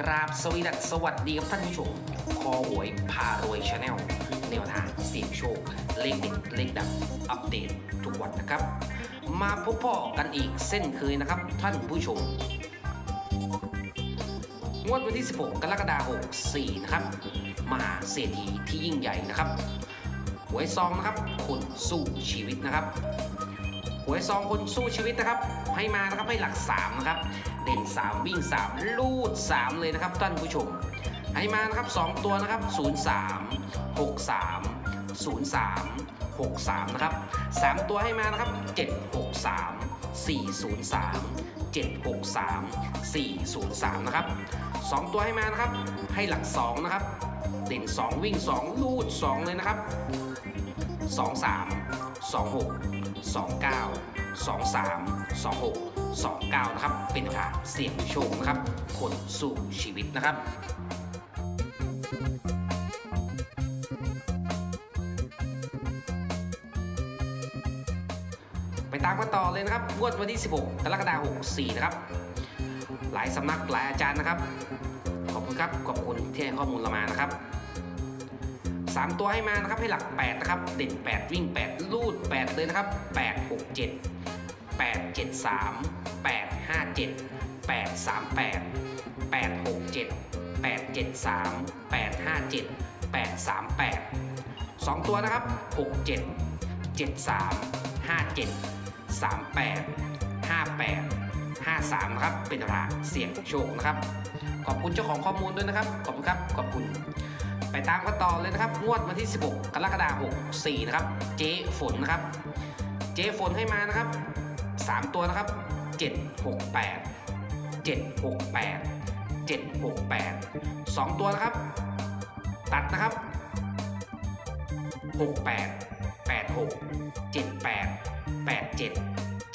กราบสวีดัสสวัสดีครับท่านผู้ชม คอหวยพารวยชาแนลแนวทางเสี่ยงโชค เลขเด็ดเลขดังอัปเดตทุกวันนะครับ มาพบพ่อกันอีกเส้นเคยนะครับ ท่านผู้ชม งวดวันที่ 16 กรกฎาคม64 นะครับ มหาเศรษฐีที่ยิ่งใหญ่นะครับ หวยซองนะครับคนสู้ชีวิตนะครับ หวยซองคนสู้ชีวิตนะครับ ให้มานะครับให้หลัก 3 นะครับ เด่น 3 วิ่ง 3 ลูด 3 เลยนะครับท่านผู้ชม ให้มานะครับ 2 ตัวนะครับ 03 63 03 63 นะครับ 3 ตัวให้มานะครับ 763 403 763 403 นะครับ 2 ตัวให้มานะครับ ให้หลัก 2 นะครับ เด่น 2 วิ่ง 2 ลูด 2 เลยนะครับ 23 26 29 23 26 29นะครับเป็นทางเสี่ยงโชคครับ คนสู่ชีวิตนะครับไปตามกันต่อเลยนะครับงวดวันที่ 16กรกฎาคม64 นะครับ หลายสำนักหลายอาจารย์นะครับ ขอบคุณครับ ขอบคุณที่ให้ข้อมูลเรามานะครับ สามตัวให้มานะครับให้หลัก8นะครับเด่น8วิ่ง 8 ลูด 8 เลยนะครับ 8 6 7 8 7 3 8 5 7 8 3 8 8 6 7 8 7 3 8 5 7 8 3 8 2 ตัวนะครับ 6 7 7 3 5 7 3 8 5 8 5 3นะครับเป็นทาเสี่ยงโชคนะครับ ขอบคุณเจ้าของข้อมูลด้วยนะครับ ขอบคุณครับ ขอบคุณ ไปตามกันต่อเลยนะครับ งวดวันที่ 16 กรกฎาคม64 นะครับ เจ๊ฝนนะครับ เจ๊ฝนให้มานะครับ 3 ตัวนะครับ 768 768 768 2 ตัวนะครับ ตัดนะครับ 68 86 78 87 76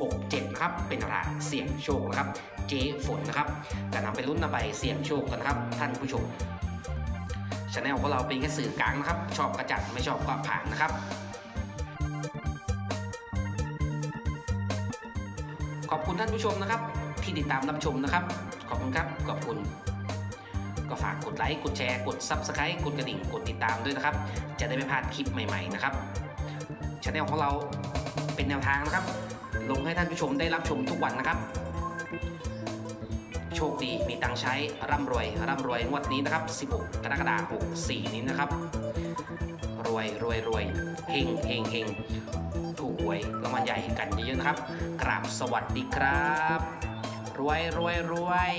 67ครับเป็นราเสี่ยงโชคนะครับ เจ๊ฝนนะครับจะนำไปลุ้นนำไปเสี่ยงโชคกันนะครับ ท่านผู้ชม ช anel ของเราเป็นแค่สื่อกลางนะครับ ชอบกระจัดไม่ชอบก็ผ่านนะครับ ขอบคุณท่านผู้ชมนะครับ ที่ติดตามรับชมนะครับ ขอบคุณครับ ขอบคุณก็ฝากกดไลค์กดแชร์กด Subscribe กดกระดิ่งกดติดตามด้วยนะครับ จะได้ไม่พลาดคลิปใหม่ๆนะครับช anel ของเราเป็นแนวทางนะครับ ลงให้ท่านผู้ชมได้รับชมทุกวันนะครับ โชคดีมีตังใช้ร่ำรวยร่ำรวยงวดนี้นะครับ 16 กรกฎาคม64 นี้นะครับ รวยรวยรวยเฮงเฮงเฮงถูกหวยรางวัลใหญ่กันเยอะๆนะครับกราบสวัสดีครับ รวยรวยรวย